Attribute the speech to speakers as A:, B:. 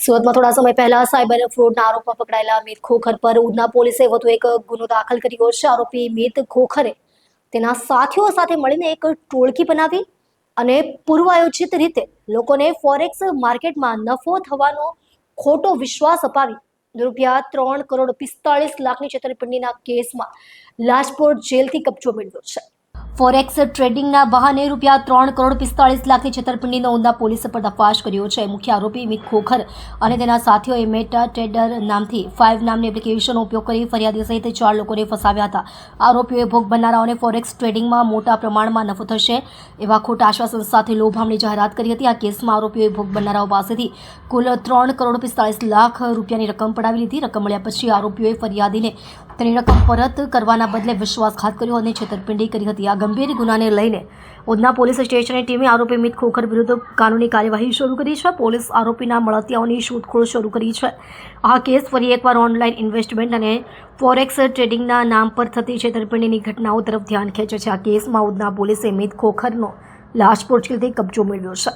A: સુરતમાં થોડા સમય પહેલા સાયબર ફ્રોડના આરોપમાં પકડાયેલા મિત ખોખર પર ઉધના પોલીસે વધુ એક ગુનો દાખલ કર્યો છે. આરોપી મિત ખોખરે તેના સાથીઓ સાથે મળીને એક ટોળકી બનાવી અને પૂર્વાયોજિત રીતે લોકોને ફોરેક્સ માર્કેટમાં નફો થવાનો ખોટો વિશ્વાસ અપાવી રૂપિયા ત્રણ કરોડ પિસ્તાળીસ લાખની છેતરપિંડીના કેસમાં લાજપોર જેલથી કબજો મેળવ્યો છે. ફોરેક્સ ટ્રેડિંગના બહાને રૂપિયા ત્રણ કરોડ પિસ્તાળીસ લાખની છેતરપિંડીનો ઊંડા પોલીસે પર્દાફાશ કર્યો છે. મુખ્ય આરોપી મિત ખોખર અને તેના સાથીઓએ મેટા ટ્રેડર નામથી ફાઇવ નામની એપ્લિકેશનનો ઉપયોગ કરી ફરિયાદી સહિત ચાર લોકોને ફસાવ્યા હતા. આરોપીઓએ ભોગ બનનારાઓને ફોરેક્સ ટ્રેડિંગમાં મોટા પ્રમાણમાં નફો થશે એવા ખોટા આશ્વાસન સાથે લોભામણી જાહેરાત કરી હતી. આ કેસમાં આરોપીઓએ ભોગ બનનારાઓ પાસેથી કુલ ત્રણ કરોડ પિસ્તાળીસ લાખ રૂપિયાની રકમ પડાવી લીધી. રકમ મળ્યા પછી આરોપીઓએ ફરિયાદીને તેની રકમ પરત કરવાના બદલે વિશ્વાસઘાત કર્યો અને છેતરપિંડી કરી હતી. આ ગંભીર ગુનાને લઈને ઉધના પોલીસ સ્ટેશનની ટીમે આરોપી મિત ખોખર વિરુદ્ધ કાનૂની કાર્યવાહી શરૂ કરી છે. પોલીસ આરોપીના મળતિયાઓની શોધખોળ શરૂ કરી છે. આ કેસ ફરી એકવાર ઓનલાઈન ઇન્વેસ્ટમેન્ટ અને ફોરેક્સ ટ્રેડિંગના નામ પર થતી છેતરપિંડીની ઘટનાઓ તરફ ધ્યાન ખેંચે છે. આ કેસમાં ઉધના પોલીસે મિત ખોખરનો લાશ જેલથી કબજો મેળવ્યો છે.